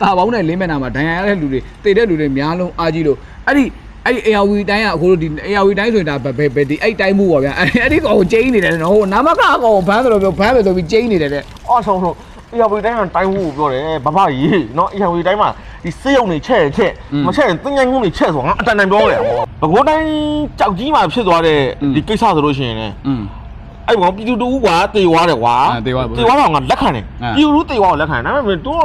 တာပေါင်းနဲ့လင်းမဲ့နာမှာဒဏ်ရာရတဲ့လူတွေတည်တဲ့လူတွေများလုံးအားကြီးလို့အဲ့ဒီအဲ့ဒီ ARV တိုင်းကအခုတို့ဒီ ARV တိုင်းဆိုရင်ဒါဘယ်ဘယ်ဘယ်ဒီအဲ့တိုင်းမှုပေါ့ဗျာအဲ့အဲ့ဒီကောင်ကိုကျင်းနေတယ်နော်ဟိုနာမကကောင်ကိုဘန်းဆိုလို့ပြောဘန်းပဲဆိုပြီးကျင်းနေတယ်တဲ့အော်ဆုံးဆုံးအေယာဝီတိုင်းကတိုင်းဖို့ပြောတယ်ဘဘကြီးနော်အေယာဝီတိုင်းမှာဒီစေးရုံတွေချက်ချက်မချက်ရင်တင်းငိုင်းငုံတွေချက်ဆိုငါအတန်တန်ပြောတယ်ဟောဘကိုးတိုင်းကြောက်ကြီးမှာဖြစ်သွားတဲ့ဒီကိစ္စဆိုလို့ရှိရင်လည်းอืมအဲ့ကောင်ပြည်သူတူကွာတေသွားတယ်ကွာအာတေသွားတယ်တေသွားတော့ငါလက်ခံတယ်အာပြည်သူတေသွားကိုလက်ခံတယ်ဒါပေမဲ့တို့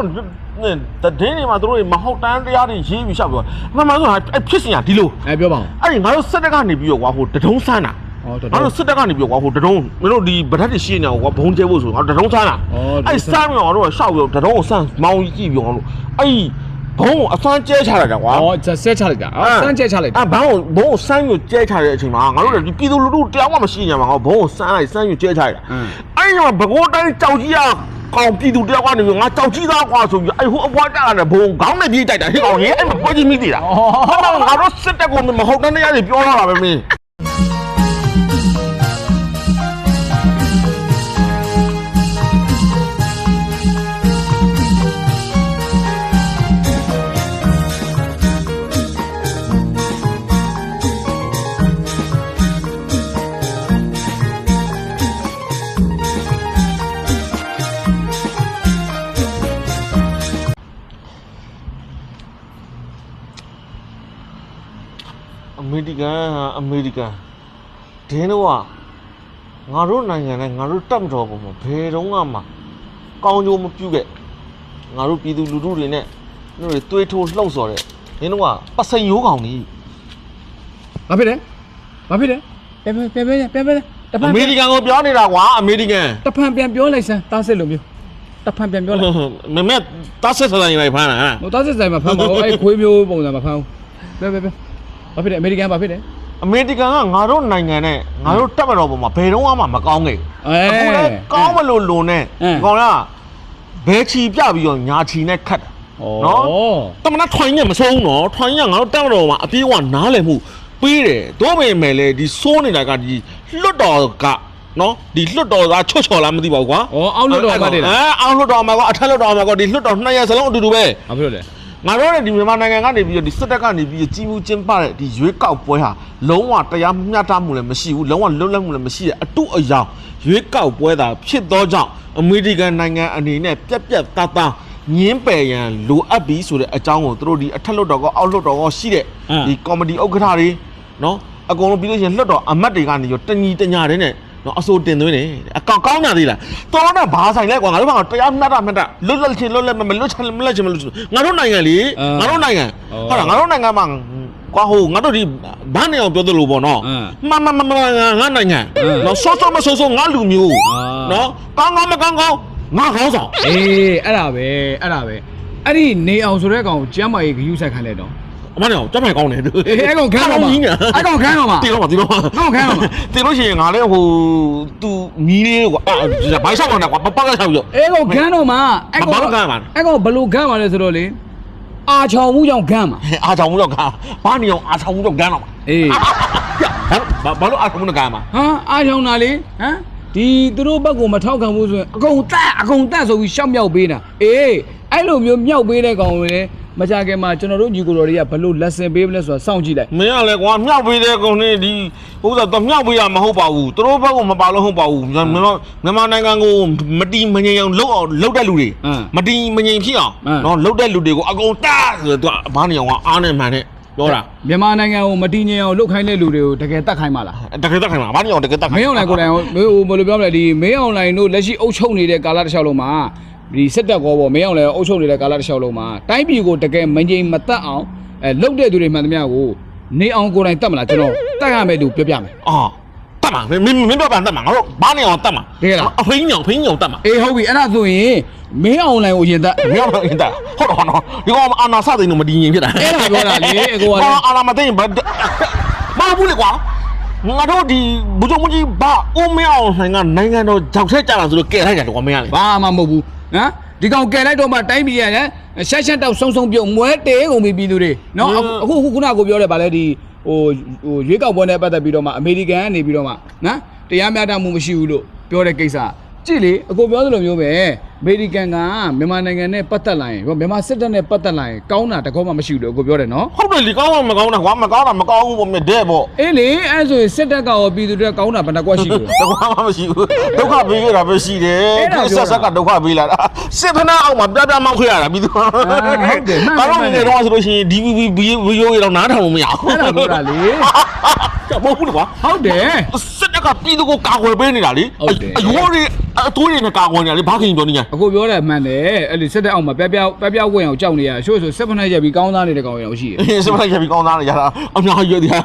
တဒင်းတွေမှာတို့တွေမဟုတ်တန်းတရားတွေရေးပြီးရှောက်ပြောမှန်မှန်ဆိုအဲ့ဖြစ်စင်ရဒီလိုအဲ့ပြောပါဦးအဲ့ဒီငါတို့စစ်တပ်ကနေပြီးတော့ကွာဟိုတဒုံးဆန်းတာဟောတော်ငါတို့စစ်တပ်ကနေပြီးတော့ကွာဟိုတဒုံးမင်းတို့ဒီဗဒတ်တွေရှိနေအောင်ကွာဘုံကျဲဖို့ဆိုငါတို့တဒုံးဆန်းတာဩအဲ့စမ်းပြီးတော့ငါတို့ကရှောက်ပြီးတော့တဒုံးကိုဆန်းမောင်းကြည့်ပြီးတော့ငါတို့အဲ့ဘုံကိုအစမ်းကျဲချလိုက်တာကွာဩဆက်ချလိုက်တာအော်စမ်းချက်ချလိုက်တာအဲ့ဘန်းကိုဘုံကိုစမ်းယူကျဲချတဲ့အချိန်မှာငါတို့လည်းဒီပြည်သူလူထုတရားမှမရှိကြမှာငါဘုံကိုစမ်းလိုက်စမ်းယူကျဲချလိုက်တာအင်းအဲ့ဒီမှာဘကိုးတိုင်းကြောက်ကြီးက ကောင်ပြည်သူတရားကနေပြီးငါကြောက်ကြီးသားကွာဆိုပြီးအဲ့ဟိုအပွားတက်ရတယ်ဘုံခေါင်းနဲ့ပြေးတိုက်တာဟဲ့ကောင်ဟဲ့အဲ့မှာပွဲကြီးမိသေးတာဟုတ်တော့ငါတို့စစ်တပ်ကိုမဟုတ်တဲ့နေရာတွေပြောလာတာပဲမင်း မေရိကန်ဟာအမေရိကန်ဒင်းတော့ကငါတို့နိုင်ငံနဲ့ငါတို့တက်မတော်ပုံမှာဘယ်တော့မှကောင်းကျိုးမပြုခဲ့ငါတို့ပြည်သူလူထုတွေနဲ့တို့တွေတွေးထိုးလှုပ်ဆော်တဲ့ဒင်းတော့ကပစိန်ရိုးကောင်ကြီးဘာဖြစ်လဲဘာဖြစ်လဲပြန်ပြန်ပြန်ပြန်ပြန်တဖအန်မေရိကန်ကိုပြောနေတာကွာအမေရိကန်တဖန်ပြန်ပြောလိုက်စမ်းတားစစ်လိုမျိုးတဖန်ပြန်ပြောလိုက်မမေတားဆက်ဆန်ရင်လိုက်ဖမ်းတာဟမ်ဟိုတားစစ်ဆိုင်မှာဖမ်းပါဦးအဲ့ခွေးမျိုးပုံစံမှာဖမ်းဦးပြန်ပြန်ပြန် ဘာဖြစ်လဲအမေရိကန်ဘာဖြစ်လဲအမေရိကန်ကငါတို့နိုင်ငံနဲ့ငါတို့တက်မတော်ပုံမှာဘယ်တော့မှမကောင်းခဲ့အဲအခုလည်းကောင်းမလို့လုံနဲ့အင်းကောင်ကဘဲချီပြပြီးတော့ညာချီနဲ့ခတ်တာနော်တမနာထွိုင်းညမဆုံးနော်ထွိုင်းညငါတို့တက်မတော်မှာအပြေးကနားလည်မှုပေးတယ်တို့ပေမဲ့လေဒီစိုးနေတာကဒီလွတ်တော်ကနော်ဒီလွတ်တော်သားချွတ်ချော်လားမသိပါဘူးကွာဩအောက်လွတ်တော်မှတည်းလားအဲအောက်လွတ်တော်မှာကအထက်လွတ်တော်မှာကဒီလွတ်တော်နှစ်ရက်စလုံးအတူတူပဲဘာဖြစ်လို့လဲ ငါတို့နဲ့ဒီမြန်မာနိုင်ငံကနေပြီးတော့ဒီစစ်တပ်ကနေပြီးတော့ကြီးမှုကျင်းပတဲ့ဒီရွေးကောက်ပွဲဟာလုံးဝတရားမျှတမှုလည်းမရှိဘူးလုံးဝလွတ်လပ်မှုလည်းမရှိတဲ့အတုအယောင်ရွေးကောက်ပွဲသာဖြစ်သောကြောင့်အမေရိကန်နိုင်ငံအနေနဲ့ပြက်ပြက်သားသားညင်းပယ်ရန်လိုအပ်ပြီးဆိုတဲ့အကြောင်းကိုသူတို့ဒီအထက်လွတ်တော်ကောအောက်လွတ်တော်ကောရှိတဲ့ဒီကော်မတီဥက္ကဋ္ဌတွေနော်အကုန်လုံးပြီးလို့ရှိရင်လွတ်တော်အမတ်တွေကနေရောတညီတညာတဲ့နဲ့ နော်အစိုးတင်သွင်းတယ်အကောင်ကောင်းတာသေးလားတော်တော့ဘာဆိုင်လဲကွာငါတို့ဘာတရားမျှတမျှတလွတ်လပ်ချင်းလွတ်လပ်မမလွတ်ချင်မလွတ်ချင်မလွတ်ချင်ငါတို့နိုင်ငံလေငါတို့နိုင်ငံဟုတ်လားငါတို့နိုင်ငံမှာကွာဟိုငါတို့ဒီဘာနေအောင်ပြောသလိုပေါ့နော်မမမမငါငါနိုင်ငံနော်ဆောဆောမဆောဆောငါလူမျိုးနော်ကောင်းကောင်းမကောင်းကောင်းငါခေါင်းဆောင်အေးအဲ့ဒါပဲအဲ့ဒါပဲအဲ့ဒီနေအောင်ဆိုတဲ့ကောင်ကျမ်းမာရေးဂယူးဆိုင်ခိုင်းလိုက်တော့ အမနေအောင်ကြမ်းမှန်ကောင်းတယ်အေးအဲ့ကောင်ခန်းတော့မှာအဲ့ကောင်ခန်းတော့မှာတီတော့တီတော့ဟုတ်ကဲ့ဟုတ်ကဲ့တီလို့ရှိရင်ငါလည်းဟိုသူမီးလေးကွာဘိုင်းဆောက်တော့ကွာပပောက်ကဆောက်ရောအဲ့ကောင်ခန်းတော့မှာအဲ့ကောင်ဘာလို့ခန်းမှာလဲအဲ့ကောင်ဘလို့ခန်းမှာလဲဆိုတော့လေအာချောင်မှုကြောင့်ခန်းမှာအားချောင်မှုတော့ကဘာနေအောင်အားချောင်မှုတော့ကန်းတော့အေးဘာဘာလို့အားချောင်မှုတော့ကန်းမှာဟာအာချောင်တာလေဟမ်ဒီသူတို့ဘက်ကမထောက်ခံဘူးဆိုရင်အကုန်တက်အကုန်တက်ဆိုပြီးရှောက်မြောက်ပေးတာအေးအဲ့လိုမျိုးမြောက်ပေးတဲ့ကောင်တွေလေ မကြခင်မှာကျွန်တော်တို့ညီကိုတော်တွေကဘလို့လက်ဆင်ပေးမလဲဆိုတာစောင့်ကြည့်လိုက်မင်းကလည်းကွာမြောက်ပေးတဲ့ကောင်နဲ့ဒီဥစ္စာတော့မြောက်ပေးရမဟုတ်ပါဘူးသူတို့ဘက်ကမပါလို့ဟုတ်ပါဘူးမြန်မာမြန်မာနိုင်ငံကိုမတီမငြိမ်အောင်လှုပ်အောင်လှုပ်တဲ့လူတွေမတီမငြိမ်ဖြစ်အောင်နော်လှုပ်တဲ့လူတွေကိုအကုန်တားဆိုတော့ဘာနေအောင်ကအားနဲ့မှန်နဲ့ပြောတာမြန်မာနိုင်ငံကိုမတည်ငြိမ်အောင်လုပ်ခိုင်းတဲ့လူတွေကိုတကယ်တတ်ခိုင်းပါလားတကယ်တက်ခိုင်မှာဘာနေအောင်တကယ်တက်ခိုင်မင်းအောင်လိုင်ကိုယ်တိုင်ဟိုဟိုဘယ်လိုပြောမလဲဒီမင်းအောင်လိုင်တို့လက်ရှိအုပ်ချုပ်နေတဲ့ကာလတစ်လျှောက်လုံးမှာ ဒီစစ်တပ်ကောပေါ့မင်းအောင်လိုင်အုပ်ချုပ်နေတဲ့ကာလတစ်လျှောက်လုံးမှာတိုင်းပြည်ကိုတကယ်မငြိမ်မသက်အောင်အဲလုပ်တဲ့သူတွေမှန်သမျှကိုနေအောင်ကိုယ်တိုင်တတ်မလားကျွန်တော်တတ်ရမယ်လို့ပြောပြမယ်အာတက်မှာမင်းမင်းပြောပါတက်မှာငါတို့ဘာနေအောင်တက်မှာတကယ်လားအဖိညောင်ဖိညောင်တက်မှာအေးဟုတ်ပြီအဲ့ဒါဆိုရင်မင်းအောင်လိုင်ကိုရင်တတ်မြောက်တော့အင်တာဟုတ်တော့နော်ဒီကောင်အာနာစတဲ့နမတည်ငြိမ်ဖြစ်တာအဲ့ဒါပြောတာလေအကိုကလေအာနာမသိရင်ဘာမဟုတ်ဘူးလေကွာငါတို့ဒီဘူဂျုံမကြီးဘာဦးမင်းအောင်ဆိုင်ကနိုင်ငံတော်ဂျောက်ထဲကြတာဆိုလို့ကဲလိုက်တယ်ကွာမင်းကလေဘာမှမဟုတ်ဘူး ဟမ်ဒီကောင်ကယ်လိုက်တော့မှတိုင်းပြည်ရတယ်ရှက်ရှက်တောက်ဆုံဆုံပြုံမွဲတေးကုန်ပြီပြည်သူတွေနော်အခုအခုခုနကကိုပြောတယ်ဗာလဲဒီဟိုဟိုရွေးကောက်ပွဲနဲ့ပတ်သက်ပြီးတော့မှအမေရိကန်ကနေပြီးတော့မှနော်တရားမျှတမှုမရှိဘူးလို့ပြောတဲ့ကိစ္စကြည့်လေအကိုပြောသလိုမျိုးပဲအ မေရိကန်ကမြန်မာနိုင်ငံနဲ့ပတ်သက်လာရင်ဟိုမြန်မာစစ်တပ်နဲ့ပတ်သက်လာရင်ကောင်းတာတကောမှမရှိဘူးလို့ကိုပြောတယ်နော်ဟုတ်တယ်လေကောင်းမှမကောင်းတာကွာမကောင်းတာမကောင်းဘူးပေါ့မြတဲ့ပေါ့အေးလေအဲ့ဆိုရင်စစ်တပ်ကရောပြည်သူတွေကကောင်းတာဘယ်နှကွက်ရှိလို့တကွာမှမရှိဘူးဒုက္ခပေးခဲ့တာပဲရှိတယ်အဲ့ဒါဒီပြောဆက်တာဆက်ကဒုက္ခပေးလာတာစစ်ဖနာအောင်မှာပြပြမောက်ခဲ့ရတာပြီးသူဟုတ်တယ်မှန်တယ်ဘာလို့မှန်တယ်လဲတော့ဆိုလို့ရှိရင် DVB ဗီဒီယိုတွေတော့နားထောင်လို့မရဘူးအဲ့ဒါပြောတာလေကြောက်မဟုတ်ဘူးလေကွာဟုတ်တယ်စစ်တပ်ကပြည်သူကိုကာကွယ်ပေးနေတာလေဟုတ်တယ်အယိုးတွေ အသွေးတွေနဲ့ကာကွယ်နေတာလေဘာခင်ပြောနေညာအခုပြောတယ်မှန်တယ်အဲ့ဒီစစ်တပ်အောင်မှာပြပြပြပြဝင်အောင်ကြောက်နေရရှို့ဆိုစစ်ဖက်နဲ့ရက်ပြီးကောင်းသားနေတဲ့ကောင်ရောရှိတယ်အေးစမလိုက်ရပြီကောင်းသားလေရတာအများကြီးရသေးတယ်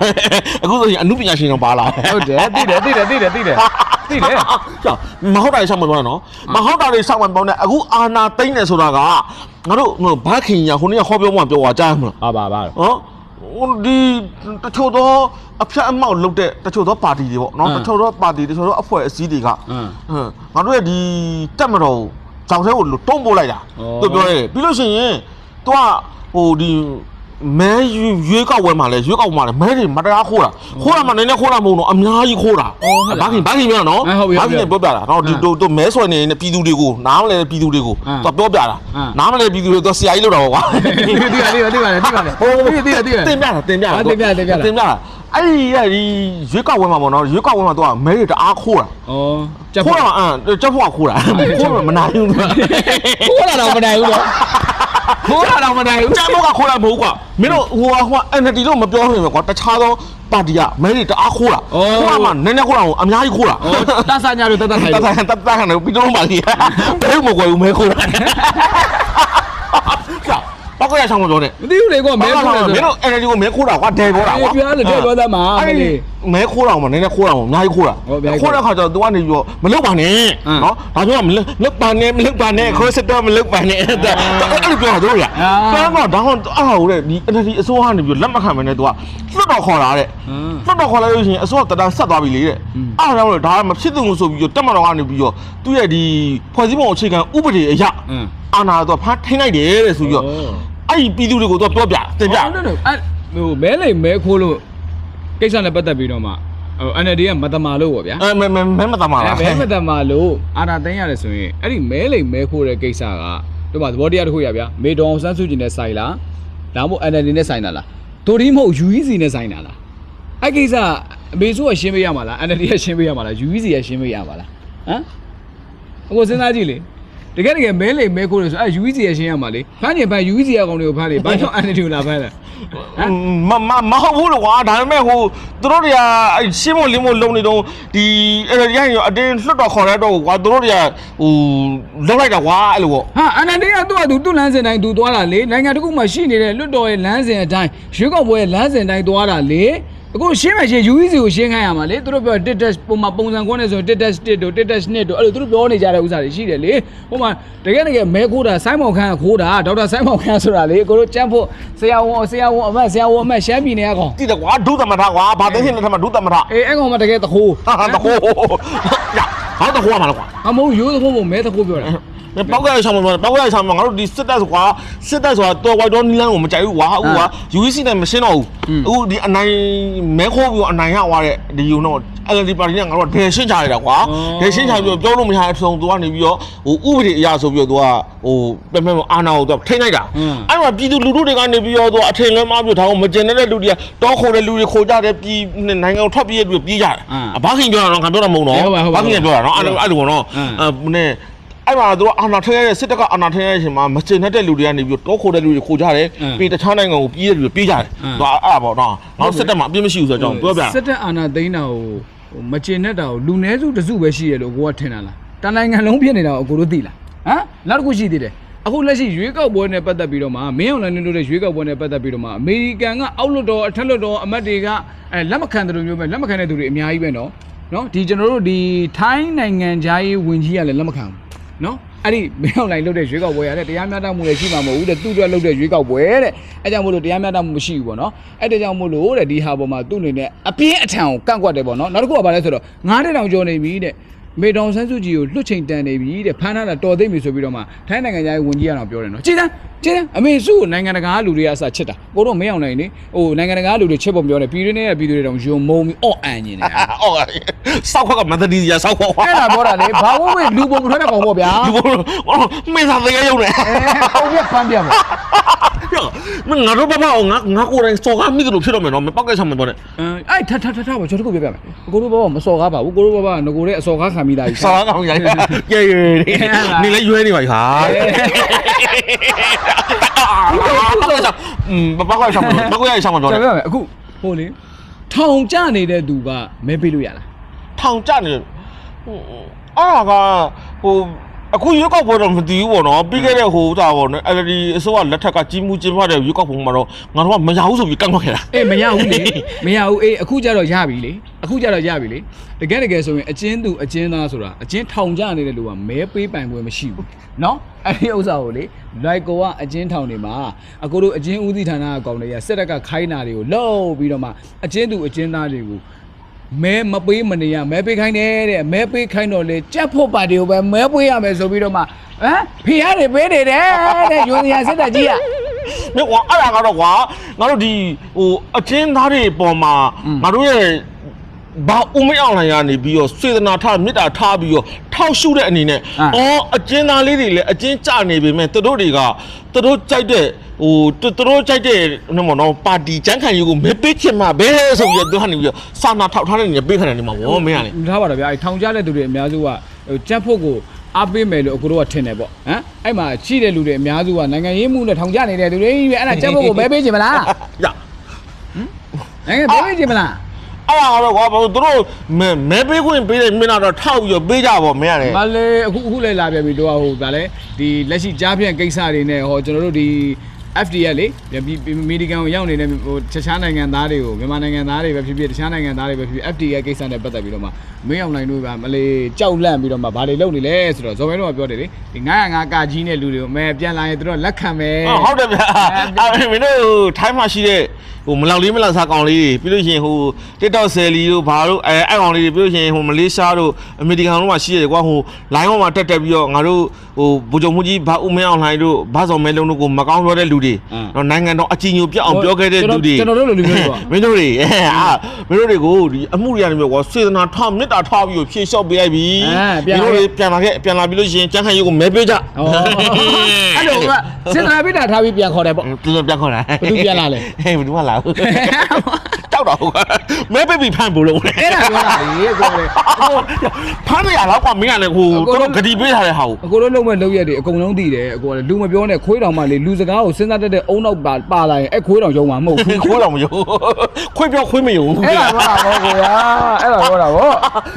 အခုဆိုရင်အမှုပညာရှင်တော့ပါလာဟုတ်တယ်သိတယ်သိတယ်သိတယ်သိတယ်သိတယ်ကြောက်မဟုတ်တာတွေဆောက်မပြောနဲ့နော်မဟုတ်တာတွေဆောက်မပြောနဲ့အခုအာနာသိမ့်နေဆိုတာကငါတို့ဟိုဘာခင်ညာခုနေ့ကဟောပြောမှပြောသွားကြားမလားပါပါပါဟော ဟိုဒီတချို့သောအဖျက်အမောက်လုပ်တဲ့တချို့သောပါတီတွေပေါ့နော်ဟမ်တချို့သောပါတီတချို့သောအဖွဲ့အစည်းတွေကဟမ်ဟမ်ငါတို့ရဲ့ဒီတက်မတော်ကြောင်ထဲကိုတုံးပို့လိုက်တာဩသူပြောရဲပြီးလို့ရှိရင် तू ကဟိုဒီ မဲရွေးရွေးကောက်ဝဲမှာလဲရွေးကောက်မှာလဲမဲတွေမတရားခိုးတာခိုးတာမှနည်းနည်းခိုးတာမဟုတ်တော့အများကြီးခိုးတာဩဟုတ်လားဘာခင်ဘာခင်ပြောနော်အဲဟုတ်ပြီဘာဟုတ်ပြီခင်ပြောပြတာနော်ဒီဟမ်တို့တို့မဲဆွဲနေတဲ့ပြည်သူတွေကိုနားမလဲပြည်သူတွေကိုဟမ်သူပြောပြတာဟမ်နားမလဲပြည်သူတွေသူဆရာကြီးလို့တော့ကွာသိတယ်သိတယ်သိတယ်သိတယ်သိတယ်ဟိုသိတယ်သိတယ်သိတယ်တင်ပြတာတင်ပြတာအာတင်ပြတာတင်ပြတာတင်ပြတာအဲ့ဒီရဲ့ဒီရွေးကောက်ဝဲမှာပေါ့နော်ရွေးကောက်ဝဲမှာသူကမဲတွေတအားခိုးတာဩကြက်ခိုးဖို့တာအမ်ချက်ဖို့ကခိုးတာခိုးမှာမနာဘူးသူကခိုးလာတော့မနိုင်ဘူးတော့ခိုးလာတော့မနိုင်ဘူးချက်ဖို့ကခိုးတာမဟုတ်ကွာမင်းတို့ဟိုကဟိုက NLD လို့မပြောနိုင်ဘူးကွာတခြားသောပါတီကမဲတွေတအားခိုးတာခိုးတာမှနည်းနည်းခိုးတာကိုအများကြီးခိုးတာဩတဆာညာတို့တတ်တတ်ထိုင်တလို့တ်တတ်တတ်တတ်ခံတယ်ပြီးတော့မှကြီးဘယ်မကွယ်ဘူးမဲခိုးတာ ကြောက်ပောက်ကရဆောင်မပြောနဲ့ မသိဘူးလေကွာမဲခိုးတယ် မ ဆို င်းတို့ energy ကိုမဲခိုးတာကွာဒဲပေါ်တာကွာ အေးပြောတယ်တဲ့ပြောသားမှာမ အဲ့ လေး ဒီမဲခိုးတာမှနည်းနည်းခိုးတာမှအများကြီးခိုးတာ ဟုတ်ဗျာ ခိုးတဲ့ခါကျတော့ तू ကနေပြီးတော့မလုပ်ပါနဲ့ အင်း နော်ဒါပြောမလုပ်လုပ်ပါနဲ့မလုပ်ပါနဲ့ခိုးစတော့မလုပ်ပါနဲ့အဲ့ဒါအဲ့လိုပြောတာတို့ရ အာ တော့တော့ဒါဟောအားဟုတ်တဲ့ဒီ energy အစိုးရကနေပြီးတော့လက်မခံမနဲ့ तू ကလွတ်တော်ခေါ်တာတဲ့ ဟမ် လွတ်တော်ခေါ်လိုက်လို့ရှိရင်အစိုးရတတန်းဆက်သွားပြီလေတဲ့ อืม အားကြောင့်လေဒါကမဖြစ်သင့်ဘူးဆိုပြီးတော့တက်မတော်ကနေပြီးတော့သူ့ရဲ့ဒီဖွဲ့စည်းပုံအခြေခံဥပဒေအရ အင်း အာဏာတော့ဖမ်းထိန်းလိုက်တယ်တဲ့ဆိုပြီးတော့ ဩ အဲ့ဒီပြည်သူတွေကိုတော့ပြောပြတင်ပြဟုတ်တယ်ဟုတ်အဲ့ဟိုမဲလိမ်မဲခိုးလို့ကိစ္စနဲ့ပတ်သက်ပြီးတော့မှဟို NLD ကမတမာလို့ပေါ့ဗျာအဲမဲမဲမဲမတမာလားအဲမဲမတမာလို့အာနာသိမ်းရတယ်ဆိုရင်အဲ့ဒီမဲလိမ်မဲခိုးတဲ့ကိစ္စကတို့မှသဘောတရားတစ်ခုရဗျာမေတော်အောင်ဆန်းစုကြည်နဲ့ဆိုင်လားဒါမှမဟုတ် NLD နဲ့ဆိုင်တာလားဒိုဒီမဟုတ် UEC နဲ့ဆိုင်တာလားအဲ့ကိစ္စအမေစုကရှင်းပေးရမှာလား NLD ကရှင်းပေးရမှာလား UEC ကရှင်းပေးရမှာလားဟမ်အခုစဉ်းစားကြည့်လေ တကယ်တကယ်မဲလိမ်မဲခိုးတယ်ဆိုအဲ့ UEC ရရှင်းရမှာလေဖမ်းရင်ဖမ်း UEC ရကောင်တွေကိုဖမ်းလေဘာကြောင့် NLD ကိုလာဖမ်းလဲဟမ်မမမဟုတ်ဘူးလို့ကွာဒါပေမဲ့ဟိုသူတို့တွေကအဲ့ရှင်းမလင်းမလုံးနေတော့ဒီအဲ့ဒါရရင်အတင်းလွတ်တော်ခေါ်ရတော့ကွာသူတို့တွေကဟိုလောက်လိုက်တာကွာအဲ့လိုပေါ့ဟာအနန္တကသူ့အတူသူ့လမ်းစဉ်တိုင်းသူသွားတာလေနိုင်ငံတစ်ခုမှာရှိနေတဲ့လွတ်တော်ရဲ့လမ်းစဉ်အတိုင်းရွေးကောက်ပွဲရဲ့လမ်းစဉ်တိုင်းသွားတာလေ အခုရှင်းမယ်ရှင်း UEC ကိုရှင်းခိုင်းရမှာလေသူတို့ပြောတစ်တက်ပုံမှာပုံစံခွန်းနဲ့ဆိုတစ်တက်1တို့တစ်တက်2တို့အဲ့လိုသူတို့ပြောနေကြတဲ့ဥစ္စာတွေရှိတယ်လေဟိုမှာတကယ်တကယ်မဲခိုးတာဆိုင်းမောင်ခန်းကခိုးတာဒေါက်တာဆိုင်းမောင်ခန်းဆိုတာလေကိုတို့ကြမ်းဖို့ဆရာဝန်ဆရာဝန်အမတ်ဆရာဝန်အမတ်ရှမ်းပြည်နယ်ကကောင်တိတယ်ကွာဒုသမထကွာဘာသိချင်းလက်ထမဒုသမထအေးအဲ့ကောင်မှတကယ်တခိုးဟာဟာတခိုးရ ဟာတခိုးမှာလားကွာအမဟုတ်ရိုးတခိုးပုံမဲတခိုးပြောတာပောက်ကရဆောင်မှာပောက်ကရဆောင်မှာငါတို့ဒီစစ်တပ်ဆိုကွာစစ်တပ်ဆိုတာတော်ဝိုက်တော်နီလန်းကိုမကြိုက်ဘူးကွာအခုက UEC နဲ့မရှင်းတော့ဘူးအခုဒီအနိုင်မဲခိုးပြီးအနိုင်ရသွားတဲ့ဒီယူတော့ LD ပါတီကငါတို့ဒေရှင်းချရတာကွာဒေရှင်းချပြီးပြောလို့မရတဲ့ဆုံးသူကနေပြီးတော့ဟိုဥပဒေအရာဆိုပြီးတော့သူကဟိုပြမဲအာနာကိုသူထိန်းလိုက်တာအဲ့မှာပြည်သူလူထုတွေကနေပြီးတော့သူအထင်လွဲမှားပြီးဒါကိုမကျင်တဲ့လူတွေကတောခိုးတဲ့လူတွေခိုးကြတယ်ပြည်နိုင်ငံကိုထွက်ပြေးပြီးပြေးကြတယ်ဘာခင်ပြောတာတော့ငါပြောတာမဟုတ်တော့ဘာခင်ပြောတာနော်အဲ့လိုအဲ့လိုပေါ့နော်အဲနည်းအဲ့မှာတို့အာနာထင်းရတဲ့စစ်တပ်ကအာနာထင်းရတဲ့အချိန်မှာမကျင်တဲ့လူတွေကနေပြီးတော့ခိုးတဲ့လူတွေခိုးကြတယ်ပြီးတခြားနိုင်ငံကိုပြေးတဲ့လူတွေပြေးကြတယ်သူအဲ့ဒါပေါ့နော်နောက်စစ်တပ်မှာအပြစ်မရှိဘူးဆိုတော့ကျွန်တော်ပြောပြစစ်တပ်အာဏာသိမ်းတာကိုဟို မကျင်တဲ့တာကိုလူနည်းစုတစုပဲရှိရလို့ကိုကထင်တာလားတနိုင်ငံလုံးဖြစ်နေတာကိုအကိုတို့သိလားဟမ်နောက်တစ်ခုရှိသေးတယ်အခုလက်ရှိရွေးကောက်ပွဲနဲ့ပတ်သက်ပြီးတော့မှမင်းအောင်လိုင်းတို့တဲ့ရွေးကောက်ပွဲနဲ့ပတ်သက်ပြီးတော့မှအမေရိကန်ကအောက်လွှတ်တော်အထက်လွှတ်တော်အမတ်တွေကအဲလက်မခံတယ်လို့မျိုးပဲလက်မခံတဲ့သူတွေအများကြီးပဲနော်နော်ဒီကျွန်တော်တို့ဒီထိုင်းနိုင်ငံသားရေးဝင်ကြီးကလည်းလက်မခံဘူးနော် အဲ့ဒီမင်းအောင်လိုင်းလုပ်တဲ့ရွေးကောက်ပွဲရတဲ့တရားမျှတမှုလည်းရှိမှာမဟုတ်ဘူးတဲ့သူ့အတွက်လုပ်တဲ့ရွေးကောက်ပွဲတဲ့အဲကြောင့်မို့လို့တရားမျှတမှုမရှိဘူးပေါ့နော်အဲ့ဒါကြောင့်မို့လို့တဲ့ဒီဟာပေါ်မှာသူ့အနေနဲ့အပြင်းအထန်ကိုကန့်ကွက်တယ်ပေါ့နော်နောက်တစ်ခုကဘာလဲဆိုတော့ငားတဲ့တောင်ကျော်နေပြီတဲ့ မေတောင်ဆန်းစုကြည်ကိုလွတ်ချိန်တန်နေပြီတဲ့ဖမ်းထားတာတော်သိမ့်ပြီဆိုပြီးတော့မှထိုင်းနိုင်ငံသားဝင်ကြီးကတော့ပြောတယ်နော်ကြည်တန်းကြည်တန်းအမေစုကိုနိုင်ငံတကာလူတွေကအစချစ်တာကိုတော့မင်းအောင်နိုင်နေဟိုနိုင်ငံတကာလူတွေချစ်ဖို့ပြောတယ်ပြည်တွင်းနဲ့ပြည်သူတွေတောင်ယုံမုံပြီးအော့အန်နေတယ်အော်စောက်ခွက်ကမသတိရစောက်ခွက်အဲ့ဒါပြောတာလေဘာလို့ဝေလူပုံမထွက်တဲ့ကောင်ပေါ့ဗျာဒီဘောမင်းသာတရားရုံနဲ့အဲပုံပြဖမ်းပြပါမငါတို့ဘာဘာငါငါကိုယ်တိုင်စော်ကားမိတယ်လို့ဖြစ်တော့မယ်နော်မပောက်ကချမ်းမတော့နဲ့အဲအဲ့ထထထထပါကျွန်တော်တို့ပြပြမယ်ကိုတို့ဘာမစော်ကားပါဘူးကိုတို့ဘာဘာငကိုတဲ့အစော်ကားခံမိတာကြီးစော်ကားကောင်ရိုက်ရဲရဲနေလည်းရွေးနေပါဟာอืมပောက်ကချမ်းမပောက်ကချမ်းမတော့ကျွန်နဲ့တော်ပြမယ်အခုဟိုလေထောင်ကျနေတဲ့သူကမဲပေးလို့ရလားထောင်ကြနေအာကဟို အခုရွေးကောက်ပွဲတော့မတည်ဘူးပေါ့နော်ပြီးခဲ့တဲ့ဟိုတာပေါ့နော် LED အစိုးရလက်ထက်ကကြီးမှုကြီးမတဲ့ရွေးကောက်ပွဲမှာတော့ငါတို့ကမရဘူးဆိုပြီးကန့်ကွက်ခဲ့တာအေးမရဘူးလေမရဘူးအေးအခုကျတော့ရပြီလေအခုကျတော့ရပြီလေတကယ်တကယ်ဆိုရင်အချင်းသူအချင်းသားဆိုတာအချင်းထောင်ကျနေတဲ့လူကမဲပေးပိုင်ခွင့်မရှိဘူးနော်အဲ့ဒီဥစ္စာကိုလေလိုက်ကောကအချင်းထောင်တွေမှာအကိုတို့အချင်းဦးစီးဌာနကကောင်တွေကစက်တက်ကခိုင်းတာတွေကိုလှုပ်ပြီးတော့မှအချင်းသူအချင်းသားတွေကို မဲမပေးမနေရမဲပေးခိုင်းတယ်တဲ့မဲပေးခိုင်းတော့လေကြက်ဖို့ပါတီကိုပဲမဲပေးရမယ်ဆိုပြီးတော့မှဟမ်ဖီရတယ်ပေးနေတယ်တဲ့ယူနီယာစစ်တပ်ကြီးကမြကွာအဲ့ဒါကတော့ကွာငါတို့ဒီဟိုအချင်းသားတွေပေါ်မှာငါတို့ရဲ့ ဘာဦးမင်းအောင်လိုင်ကနေပြီးတော့စေတနာထားမေတ္တာထားပြီးတော့ထောက်ရှုတဲ့အနေနဲ့အော်အချင်းသားလေးတွေလည်းအချင်းကြနေပေမဲ့သူတို့တွေကသူတို့ကြိုက်တဲ့ဟိုသူတို့ကြိုက်တဲ့နမောနော်ပါတီကျန်းခံရေးကိုမဲပေးချင်မှာပဲဆိုပြီးတော့သူကနေပြီးတော့စာနာထောက်ထားတဲ့အနေနဲ့ပေးခဏနေမှာဗောမင်းကလေထားပါတော့ဗျာအဲထောင်ကြတဲ့သူတွေအများစုကဟိုကြက်ဖို့ကိုအားပေးမယ်လို့အကိုတို့ကထင်တယ်ပေါ့ဟမ်အဲ့မှာရှိတဲ့လူတွေအများစုကနိုင်ငံရေးမှုနဲ့ထောင်ကြနေတဲ့သူတွေကြီးပဲအဲ့ဒါကြက်ဖို့ကိုမဲပေးချင်မလားရနိုင်ငံမဲပေးချင်မလား အဲ့ဒါကတော့ကွာဘာလို့သူတို့မဲမဲပေးခွင့်ပေးတဲ့မင်းတော့ထောက်ပြီးတော့ပေးကြပါမင်းကလေမလေးအခုအခုလည်းလာပြပြီတော့ဟိုဗာလဲဒီလက်ရှိကြားဖြန့်ကိစ္စတွေနဲ့ဟောကျွန်တော်တို့ဒီ FDL လေပြည်အမေရိကန်ကိုရောက်နေတဲ့ဟိုတခြားနိုင်ငံသားတွေကိုမြန်မာနိုင်ငံသားတွေပဲဖြစ်ဖြစ်တခြားနိုင်ငံသားတွေပဲဖြစ်ဖြစ် FDL ကိစ္စနဲ့ပတ်သက်ပြီးတော့မှမင်းအောင်နိုင်တို့ကမလေးကြောက်လန့်ပြီးတော့မှဘာတွေလုပ်နေလဲဆိုတော့ဇော်မဲတို့ကပြောတယ်လေဒီ905ကာကြီးနဲ့လူတွေကိုမဲပြန်လာရင်သူတို့လက်ခံမယ်အော်ဟုတ်တယ်ဗျာအဲ့မင်းတို့ထိုင်းမှာရှိတဲ့ဟိုမလောက်လေးမလောက်စားကောင်လေးတွေပြီးလို့ရှိရင်ဟို TikTok ဆယ်လီတို့ဘာတို့အဲအဲ့ကောင်လေးတွေပြီးလို့ရှိရင်ဟိုမလေးရှားတို့အမေရိကန်တို့မှာရှိရတယ်ကွာဟို line ပေါ်မှာတက်တက်ပြီးတော့ငါတို့ ဟိုဗိုလ်ချုပ်မှုကြီးဘာဦးမင်းအောင်လှိုင်တို့ဘာစော်မဲလုံးတို့ကိုမကောင်းပြောတဲ့လူတွေနော်နိုင်ငံတော်အကြီးညိုပြတ်အောင်ပြောခဲ့တဲ့လူတွေကျွန်တော်တို့လိုလူမျိုးတွေပေါ့မင်းတို့တွေအဲအာမင်းတို့တွေကိုဒီအမှုတွေကနေမျိုးကွာစေတနာထားမေတ္တာထားပြီးဖြေလျှော့ပေးလိုက်ပြီမင်းတို့တွေပြန်လာခဲ့ပြန်လာပြီးလို့ရှိရင်ကျန်းခန့်ရေးကိုမဲပေးကြဩအဲ့လိုကစစ်တရာပိတာထားပြီးပြန်ခေါ်တယ်ပေါ့သူတို့ပြန်ခေါ်လာဘယ်သူပြန်လာလဲဟေးဘယ်သူမှလာဘူး ကြောက်တော့မဲပေးပြီးဖမ်းဖို့လို့အဲ့ဒါပြောတာလေပြောတယ်ဖမ်းရတော့ကွာမင်းကလည်းဟိုတို့ဂတိပေးထားတဲ့ဟာကိုအကိုတို့လုံးမဲ့လုံးရက်တွေအကုန်လုံးသိတယ်အကိုကလည်းလူမပြောနဲ့ခွေးတောင်မှလေလူစကားကိုစဉ်းစားတတ်တဲ့အုံနောက်ပါပါလာရင်အဲ့ခွေးတောင်ယုံမှာမဟုတ်ဘူးခိုးတော့မယုံခွေးပြောခွေးမယုံအဲ့ဒါပြောတာဗောကိုရာအဲ့ဒါပြောတာဗော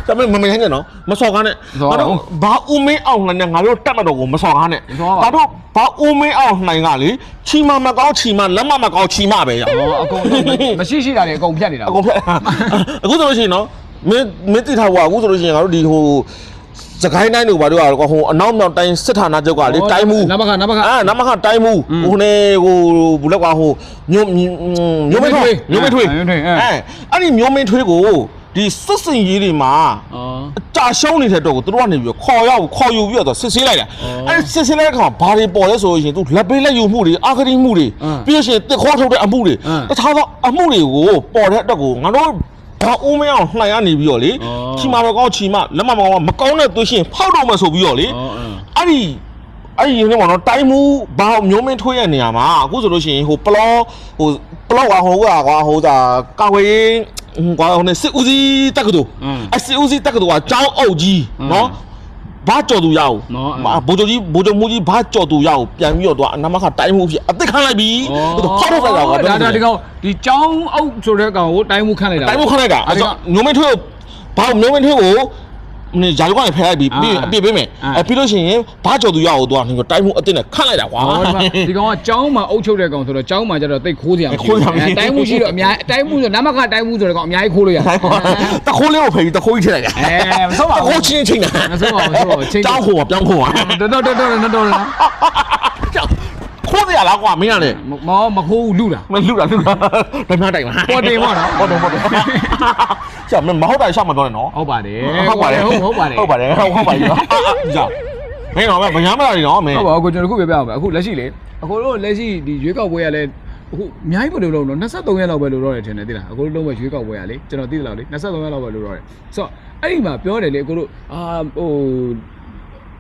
ဒါပေမဲ့မမင်းနဲ့နော်မစော်ကားနဲ့ငါတို့ဘာဦးမင်းအောင်လှိုင်နဲ့ငါတို့တက်မတော်ကိုမစော်ကားနဲ့ငါတို့ဘာဦးမင်းအောင်လှိုင်ကလေချီမမကောင်းချီမလက်မမကောင်းချီမပဲရဟောအကုန်လုံးမရှိရှိတာတွေအကုန်ဖြတ်နေတာအကုန်ဖက်အခုဆိုလို့ရှိရင်နော်မင်းမင်းတိထားဟိုအခုဆိုလို့ရှိရင်ငါတို့ဒီဟိုစကိုင်းတိုင်းတို့ဘာတို့ကတော့ဟိုအနောက်မြောက်တိုင်းစစ်ဌာနချုပ်ကလေတိုင်းမူနမခနမခအာနမခတိုင်းမူဟိုနေဟိုဘူးလောက်ကဟိုမျိုးမျိုးမင်းထွေးမျိုးမင်းထွေးအဲအဲ့ဒီမျိုးမင်းထွေးကို ဒီစစ်စင်ကြီးတွေမှာအော်အကြာရှုံးနေတဲ့အတွက်ကိုသူတို့ကနေပြီးတော့ခေါ်ရောက်ခေါ်ယူပြီးတော့စစ်ဆေးလိုက်တာအဲ့စစ်ဆေးလိုက်တဲ့အခါမှာဘာတွေပေါ်လဲဆိုရင်သူလက်ပေးလက်ယူမှုတွေအာခရီမှုတွေပြီးရရှင်တစ်ခေါထုတ်တဲ့အမှုတွေတခြားသောအမှုတွေကိုပေါ်တဲ့အတွက်ကိုငါတို့ဘာဦးမရအောင်လှိုင်ရနေပြီးတော့လေချီမာတော့ကောင်းချီမလက်မမကောင်းမကောင်းတဲ့သွေးရှင်ဖောက်တော့မှဆိုပြီးတော့လေအဲ့ဒီ အဲ့ဒီနေမှာတော့တိုင်းမူဘာမျိုးမင်းထွေးရနေရမှာအခုဆိုလို့ရှိရင်ဟိုပလောဟိုပလောကဟိုကကွာဟိုဒါကာဝေးကွာဟိုနေစစ်ဦးစီးတက္ကသိုလ်အစစ်ဦးစီးတက္ကသိုလ်ကကျောင်းအုပ်ကြီးနော်ဘာကြော်သူရအောင်ဘိုးချုပ်ကြီးဘိုးချုပ်မူကြီးဘာကြော်သူရအောင်ပြန်ပြီးတော့အနာမခတိုင်းမှုဖြစ်အသက်ခံလိုက်ပြီဟိုဖောက်ထုတ်လိုက်တာကွာဒါဒါဒီကောင်ဒီចောင်းအုပ်ဆိုတဲ့ကောင်ကိုတိုင်းမှုခန့်လိုက်တာတိုင်းမှုခန့်လိုက်တာအဲ့တော့မျိုးမင်းထွေးကိုဘာမျိုးမင်းထွေးကို နေဂျာလူကနေဖယ်လိုက်ပြီးပြီးအပြစ်ပေးမယ်အဲပြီးလို့ရှိရင်ဘာကြော်သူရအောင်တော့ငါတိုင်းမှုအစ်စ်နဲ့ခန့်လိုက်တာကွာဟောဒီကောင်ကចောင်းမှာအုပ်ချုပ်တဲ့ကောင်ဆိုတော့ចောင်းမှာကျတော့တိတ်ခိုးစရာတိုင်းမှုရှိတော့အများအတိုင်းမှုဆိုနမခတိုင်းမှုဆိုတဲ့ကောင်အများကြီးခိုးလို့ရတိုင်းပါတခိုးလေးကိုဖယ်ပြီးတခိုးကြီးထည့်လိုက်တာအဲမဆုံးပါတဘူးခိုးချင်းချင်းတာမဆုံးပါဘူးမဆုံးပါဘူးချင်းတောင်းခိုးပြောင်းခိုးပါတော်တော်တော်တော်တော်တော်နော်ခိုးတယ်လားကွာမင်းကလည်းမောမခိုးဘူးလူတာမလူတာလူတာဓမ္မတိုင်ပါပေါ်တင်ပေါ့နော်ပေါ်တယ်ပေါ်တယ် ကြာမမဟုတ်တာရှောက်မပြောနဲ့နော်ဟုတ်ပါတယ်ဟုတ်ပါတယ်ဟုတ်ဟုတ်ပါတယ်ဟုတ်ပါတယ်ဟုတ်ဟုတ်ပါတယ်ကြာမင်းတော့မညာမလာနေတော့မင်းဟုတ်ပါဘူးကိုကျွန်တော်ခုပြပြအောင်ပါအခုလက်ရှိလေအခုတို့လက်ရှိဒီရွေးကောက်ပွဲရလဲအခုအများကြီးဘယ်လိုလုပ်တော့23ရက်လောက်ပဲလိုတော့တယ်ထင်တယ်သိလားအခုတို့လုံးဝရွေးကောက်ပွဲရလေကျွန်တော်သိတယ်လောက်လေ23ရက်လောက်ပဲလိုတော့တယ်ဆိုတော့အဲ့ဒီမှာပြောတယ်လေအခုတို့အာဟို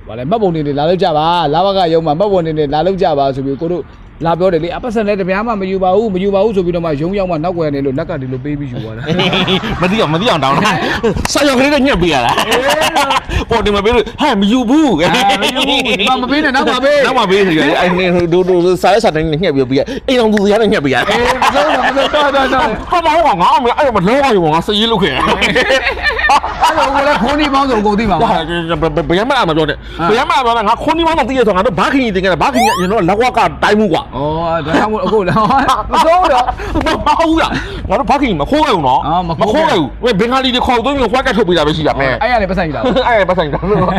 ဗာလဲမှတ်ပုံတွေလာလောက်ကြပါလာဘကရုံမှာမှတ်ပုံတွေလာလောက်ကြပါဆိုပြီးကိုတို့ လာပြောတယ်လေအပတ်စံလည်းတပြားမှမယူပါဘူးမယူပါဘူးဆိုပြီးတော့မှရုံရောက်မှနောက်ွယ်နေလို့လက်ကဒီလိုပေးပြီးယူသွားတာမသိအောင်မသိအောင်တောင်းတာစာရောက်ကလေးနဲ့ညှက်ပေးရတာပေါ်တယ်မပေးလို့ဟဲ့မယူဘူးအာမယူဘူးဒီမှာမပေးနဲ့နောက်မှပေးနောက်မှပေးဆိုရအဲ့နေဒူဒူစာရက်စာတိုင်းနဲ့ညှက်ပြီးပြီးအိမ်အောင်သူရနဲ့ညှက်ပေးရအေးမဆုံးတော့မဆုံးတော့တော့တော့ဟာမဟုတ်ငါအမေအဲ့မလုံးအောင်ငါစရေးလုပ်ခဲ့အဲ့တော့ကိုလည်းခိုးနေပေါင်းဆိုကိုသိမှာပါဟာဘယ်မှမပြောနဲ့ဘယ်မှမပြောနဲ့ငါခွန်ဒီမောင်းတော့တည်ရဆိုငါတို့ဘာခင်ကြီးတင်ခဲ့တာဘာခင်ကြီးကျွန်တော်လက်ဝက်ကတိုင်းမှုကွာဩဒါကြောင့်မို့အခုလည်းမဆုံးတော့မဟုတ်ဘူးလားငါတို့ဘာခင်ကြီးမခိုးခဲ့ဘူးနော်အော်မခိုးခဲ့ခိုးခဲ့ဘူးဘယ်ဘင်္ဂလီတွေခေါ်သွင်းပြီးခွက်ကတ်ထုတ်ပေးတာပဲရှိတာပဲအဲ့ရလေပတ်ဆိုင်တာအဲ့ပတ်ဆိုင်တာလို့ကွာ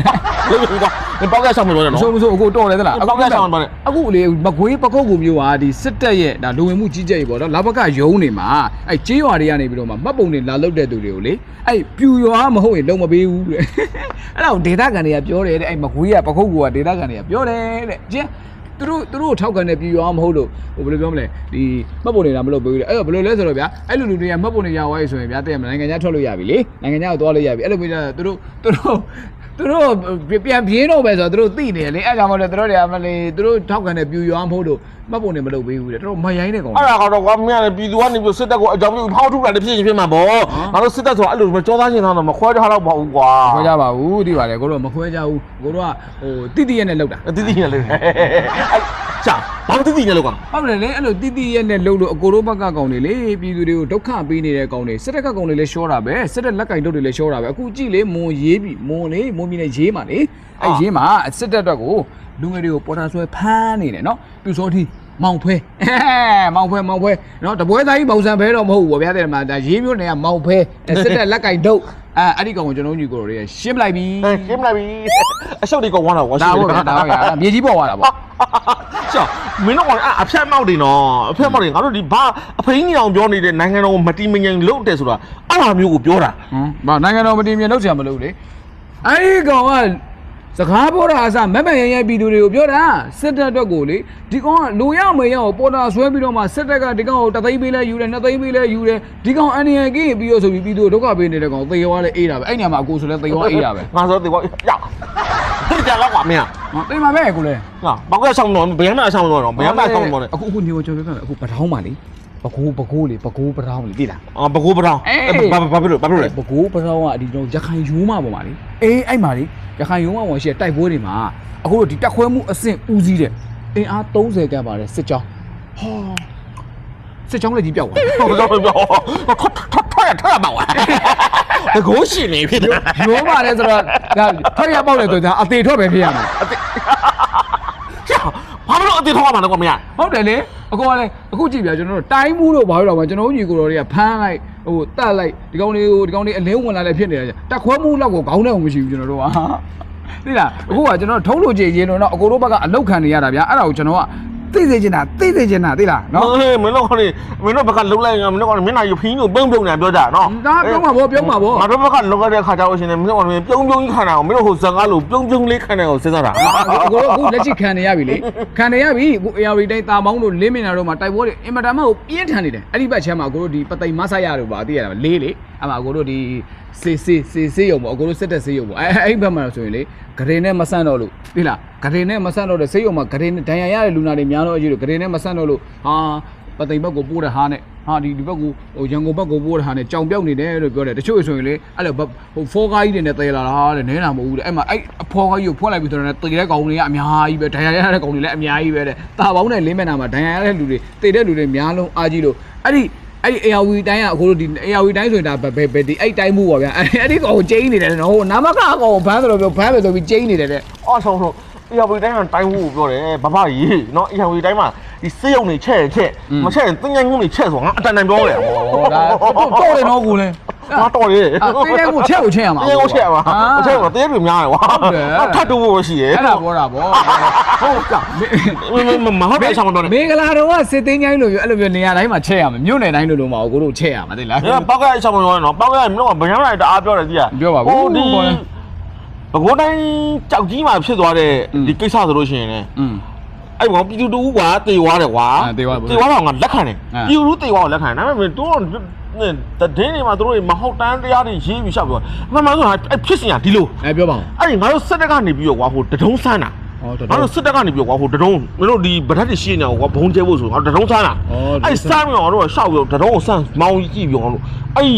ဒီပေါက်ကဆောင်မလို့မနော်ဆုံးမဆုံးအခုတော့လေသလားပေါက်ကဆောင်ပါနဲ့အခုလေမကွေးပကုတ်ကူမျိုးဟာဒီစစ်တပ်ရဲ့ဒါလူဝင်မှုကြီးကြပ်ရေးပေါ့နော်လာဘကယုံနေမှာအဲ့ကြေးရွာတွေကနေပြီးတော့မှမှတ်ပုံတွေလာလုတ်တဲ့သူတွေကိုလေအဲ့ပြူရွာမဟုတ်ရင်လုံမပေးဘူးတဲ့အဲ့တော့ဒေတာကန်တွေကပြောတယ်တဲ့အဲ့မကွေးကပကုတ်ကူကဒေတာကန်တွေကပြောတယ်တဲ့ကျင်း သူတို့သူတို့ထောက်ခံတဲ့ပြည်ရွာမဟုတ်လို့ဟိုဘယ်လိုပြောမလဲဒီမှတ်ပုံနေတာမလုပ်ပေးဘူးတဲ့အဲ့တော့ဘယ်လိုလဲဆိုတော့ဗျာအဲ့လိုလူတွေကမှတ်ပုံတွေရသွားပြီဆိုရင်ဗျာတဲ့နိုင်ငံခြားထွက်လို့ရပြီလေနိုင်ငံခြားကိုသွားလို့ရပြီအဲ့လိုမျိုးကြသူတို့သူတို့သူတို့ပြန်ပြေးတော့ပဲဆိုတော့သူတို့သိနေတယ်လေအဲ့ကြောင့်မလို့သူတို့တွေကမလေးသူတို့ထောက်ခံတဲ့ပြည်ရွာမဟုတ်လို့ မှတ်ပုံတွေမလုပ်ပေးဘူးတဲ့သူတို့မရိုင်းတဲ့ကောင်အဲ့ဒါကတော့ကွာမင်းကလည်းပြည်သူကနေပြီးစစ်တပ်ကိုအကြောင်းပြုဖောက်ထုတ်တာတဖြစ်ရင်ဖြစ်မှာပေါ့ငါတို့စစ်တပ်ဆိုတာအဲ့လိုမကြောသားချင်းတော့မခွဲထားတော့ပါဘူးကွာခွဲကြပါဘူးသိပါတယ်ကိုတို့ကမခွဲကြဘူးကိုတို့ကဟိုတိတိရဲ့နဲ့လောက်တာတိတိနဲ့လေအဲ့ချာဘာတိတိနဲ့လောက်ကွာဟုတ်တယ်လေအဲ့လိုတိတိရဲ့နဲ့လှုပ်လို့အကိုတို့ဘက်ကကောင်တွေလေပြည်သူတွေကိုဒုက္ခပေးနေတဲ့ကောင်တွေစစ်တပ်ကကောင်တွေလည်းရှောတာပဲစစ်တပ်လက်ကင်တုတ်တွေလည်းရှောတာပဲအခုကြည့်လေမွန်ရေးပြီမွန်လေမွန်ပြည်နယ်ရေးမှာလေအဲ့ရေးမှာစစ်တပ်အတွက်ကိုလူငယ်တွေကိုပေါ်တာဆွဲဖမ်းနေတယ်နော်ပြူစောတိ မောင်ဖွဲမောင်ဖွဲမောင်ဖွဲနော်တပွဲသားကြီးပုံစံဖဲတော့မဟုတ်ဘူးဗျာတဲ့မှာဒါရေးမျိုးတွေကမောင်ဖွဲစစ်တပ်လက်ကင်တုတ်အဲအဲ့ဒီကောင်ကိုကျွန်တော်ညီကိုတို့တွေရှင်းပလိုက်ပြီအဲရှင်းမလိုက်ပြီအရှုပ်တွေကဝမ်းတော့ဝါရှိဒါဟုတ်ဗျာဒါဟုတ်ဗျာမြေကြီးပေါ်သွားတာပေါ့ချာမင်းတို့ကအဖက်မောက်တွေနော်အဖက်မောက်တွေငါတို့ဒီဘာအဖိကြီးအောင်ပြောနေတဲ့နိုင်ငံတော်ကိုမတီမငြိမ်လုပ်တယ်ဆိုတာအဲ့လိုမျိုးကိုပြောတာဟမ်ဘာနိုင်ငံတော်မတည်မြဲလောက်ချင်မလို့လေအဲ့ဒီကောင်က စကားပြောတာအစမက်မက်ရရပြည်သူတွေကိုပြောတာစစ်တပ်အတွက်ကိုလေဒီကောင်ကလူရမရအောင်ပေါ်တာဆွဲပြီးတော့မှစစ်တပ်ကဒီကောင်ကိုတသိန်းပေးလဲယူတယ်နှစ်သိန်းပေးလဲယူတယ်ဒီကောင်အန်ရန်ကင်းပြီးတော့ဆိုပြီးပြည်သူဒုက္ခပေးနေတဲ့ကောင်သေရွာလဲအေးတာပဲအဲ့ညမှာအကိုဆိုလဲသေရွာအေးတာပဲငါဆိုတေဘောရဟိုကြာတော့ကွာမင်းဟောသိမှာပဲကိုလဲဟာဘောက်ကဆောင်တော့ဘယ်မှဆောင်တော့ဘယ်မှဆောင်တော့အခုအခုညိုကျော်ပြောပြမယ်အခုပထောင်းပါလေ ပကိုးပကိုးလေပကိုးပထောင်းလေသိလားအာဘကိုးပထောင်ဘာဘာဖြစ်လို့ဘာဖြစ်လို့လဲပကိုးပထောင်းကဒီတော့ရခိုင်ရိုးမပေါ်မှာလေအေးအဲ့မှာလေရခိုင်ရိုးမပေါ်ရှိတဲ့တိုက်ပွဲတွေမှာအခုတို့ဒီတက်ခွဲမှုအဆင့်ဦးစီးတဲ့အင်အား30ကပ်ပါတယ်စစ်ကြောင်းဟောစစ်ကြောင်းလည်းကြီးပြောက်သွားဟောတော့ပြောထထထရထရပါဝါတကိုးရှင်နေဖြစ်တယ်ရိုးပါတယ်ဆိုတော့ဒါထွက်ရပေါက်တယ်ဆိုတော့အသေးထွက်ပဲဖြစ်ရမှာ ဘာလို့အတေထောက်မှာလဲကွာမင်းဟုတ်တယ်လေအခုကလည်းအခုကြည့်ပြကျွန်တော်တို့တိုင်းမှုလို့ဘာလို့တော့မကျွန်တော်တို့ညီကိုတော်တွေကဖမ်းလိုက်ဟိုတတ်လိုက်ဒီကောင်တွေကိုဒီကောင်တွေအလင်းဝင်လာလည်းဖြစ်နေတာကြတက်ခွဲမှုလောက်ကိုခေါင်းထဲကိုမရှိဘူးကျွန်တော်တို့ကသိလားအခုကကျွန်တော်ထုံးလို့ကြည်ရင်တော့အကိုတို့ဘက်ကအလောက်ခံနေရတာဗျာအဲ့ဒါကိုကျွန်တော်က သိစေချင်တာသိစေချင်တာသိလားနော်ဟေးမင်းတို့ခေါင်းမင်းတို့ဘက်ကလုံလိုက်မင်းတို့ကမျက်နှာယူဖင်းကိုပြုံးပြုံးနေပြောကြနော်ဒါပြောမှာဗောပြောမှာဗောငါတို့ဘက်ကလုံခဲ့တဲ့ခါကျတော့ရှင်မင်းတို့ကပြုံးပြုံးကြီးခံတာကိုမင်းတို့ဟိုဇက်ကားလို့ပြုံးပြုံးလေးခံတယ်ကိုစဉ်းစားတာအကိုတို့အခုလက်ရှိခံနေရပြီလေခံနေရပြီအခု AR တိုင်းတာပေါင်းတို့လင်းမင်နာတို့မှာတိုက်ပွဲတွေအင်မတန်မှကိုပြင်းထန်နေတယ်အဲ့ဒီဘက်ချမ်းမှာအကိုတို့ဒီပသိမ်မဆရတို့ပါသိရတာလေးလေ အဲ့မှာအကိုတို့ဒီစေစေစေစေယုံပေါ့အကိုတို့စစ်တဲ့စေယုံပေါ့အဲ့အဲ့ဘက်မှာဆိုရင်လေဂရေနဲ့မဆန့်တော့လို့သိလားဂရေနဲ့မဆန့်တော့တဲ့စေယုံမှာဂရေနဲ့ဒဏ်ရာရတဲ့လူနာတွေများတော့အကြီးလို့ဂရေနဲ့မဆန့်တော့လို့ဟာပသိမ်ဘက်ကိုပို့တဲ့ဟာနဲ့ဟာဒီဒီဘက်ကိုဟိုရန်ကုန်ဘက်ကိုပို့တဲ့ဟာနဲ့ကြောင်ပြောက်နေတယ်လို့ပြောတယ်တချို့ဆိုရင်လေအဲ့လိုဟိုဖောကားကြီးတွေနဲ့တည်လာတာတဲ့နဲတာမဟုတ်ဘူးတဲ့အဲ့မှာအဲ့အဖောကားကြီးကိုဖွင့်လိုက်ပြီးဆိုတော့တည်တဲ့ကောင်တွေကအများကြီးပဲဒဏ်ရာရတဲ့ကောင်တွေလည်းအများကြီးပဲတဲ့တာပေါင်းနဲ့လင်းမဲ့နာမှာဒဏ်ရာရတဲ့လူတွေတည်တဲ့လူတွေများလုံးအားကြီးလို့အဲ့ဒီ အဲ့ဒီ ARV တိုင်းကအခုတို့ဒီ ARV တိုင်းဆိုရင်ဒါဘယ်ဘယ်ဒီအဲ့တိုင်းမှုပေါ့ဗျာအဲ့အဲ့ဒီကောင်ကိုကျင်းနေတယ်နော်ဟိုနာမကကောင်ကိုဘန်းဆိုလို့ပြောဘန်းပဲဆိုပြီးကျင်းနေတယ်တဲ့အော်ဆုံးဆုံးအရာဝေတိုင်းကတိုင်းဘူးကိုပြောတယ်ဘဘကြီးနော်အရာဝေတိုင်းမှာဒီစေးရုံနေချက်ချက်မချက်ရင်တင်းငိုင်းငုံနေချက်ဆိုငါအတန်တန်ပြောတယ်ဟောဒါတော့တယ်နော်ကိုလည်း ငါတော်တယ်တင်းတိုင်းကိုချက်ကိုချက်ရမှာတင်းကိုချက်ရမှာအချက်ကတော့တင်းတွေများတယ်ကွာထပ်တူဖို့ရှိရဲ့အဲ့ဒါပြောတာဗောဟုတ်ကမမဟုတ်တယ်ဆောင်တော့မင်္ဂလာတော်ကစစ်သိန်းကြီးလို့ပြောအဲ့လိုပြောနေရာတိုင်းမှာချက်ရမှာမြို့နယ်တိုင်းလိုလိုမှာကိုတို့ချက်ရမှာသိလားပောက်ကအဲ့ဆောင်ပြောတယ်နော်ပောက်ကအဲ့မြို့ကဗညာမလိုက်တအားပြောတယ်ကြီးကပြောပါဘူးဟိုဒီပဲခူးတိုင်းကြောက်ကြီးမှာဖြစ်သွားတဲ့ဒီကိစ္စဆိုလို့ရှိရင်လည်းအဲ့ဘောပြည်သူတူကွာတေသွားတယ်ကွာတေသွားတော့ငါလက်ခံတယ်ပြည်သူတူတေသွားကိုလက်ခံတယ်ဒါပေမဲ့တူတော့ ဒင်းနေမှာတို့မဟုတ်တန်းတရားတွေရေးပြီးရှောက်ပြောမှန်မှန်ဆိုအဲ့ဖြစ်စင်ရဒီလိုအဲပြောပါဦးအဲ့ဒီငါတို့စစ်တပ်ကနေပြီးတော့ကွာဟိုတဒုံးဆန်းတာဟောတော်ငါတို့စစ်တပ်ကနေပြီးတော့ကွာဟိုတဒုံးမင်းတို့ဒီဗဒတ်တွေရှိနေအောင်ကွာဘုံကျဲဖို့ဆိုငါတို့တဒုံးဆန်းတာဩအဲ့စမ်းပြီးတော့တို့ရှောက်ပြီးတော့တဒုံးကိုဆန်းမောင်းကြည့်ပြီးအောင်လို့အဲ့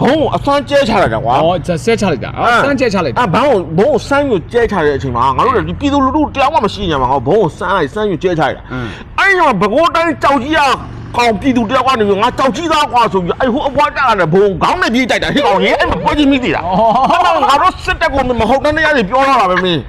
ဘုံကိုအဆန်းကျဲချလိုက်တာကွာဩဆက်ချလိုက်တာအော်စမ်းချက်ချလိုက်တာအဲ့ဘန်းကိုဘုံကိုစမ်းယူကျဲချတဲ့အချိန်မှာငါတို့လည်းဒီပြည်သူလူထုတရားမှမရှိကြမှာငါဘုံကိုစမ်းလိုက်စမ်းယူကျဲချလိုက်တာအင်းအဲ့ဒီမှာဘကိုးတိုင်းကြောက်ကြီးရ ကောင်ပြည်သူတရားကနေပြီးငါကြောက်ကြီးသားကွာဆိုပြီးအဲ့ဟိုအဘွားတက်ရတယ်ဘုံခေါင်းနဲ့ပြေးတိုက်တာဟိကောင်ကြီးအဲ့မှာပွဲကြီးမိသေးတာငါတို့စစ်တပ်ကမဟုတ်တဲ့နေရာတွေပြောလာတာပဲမင်း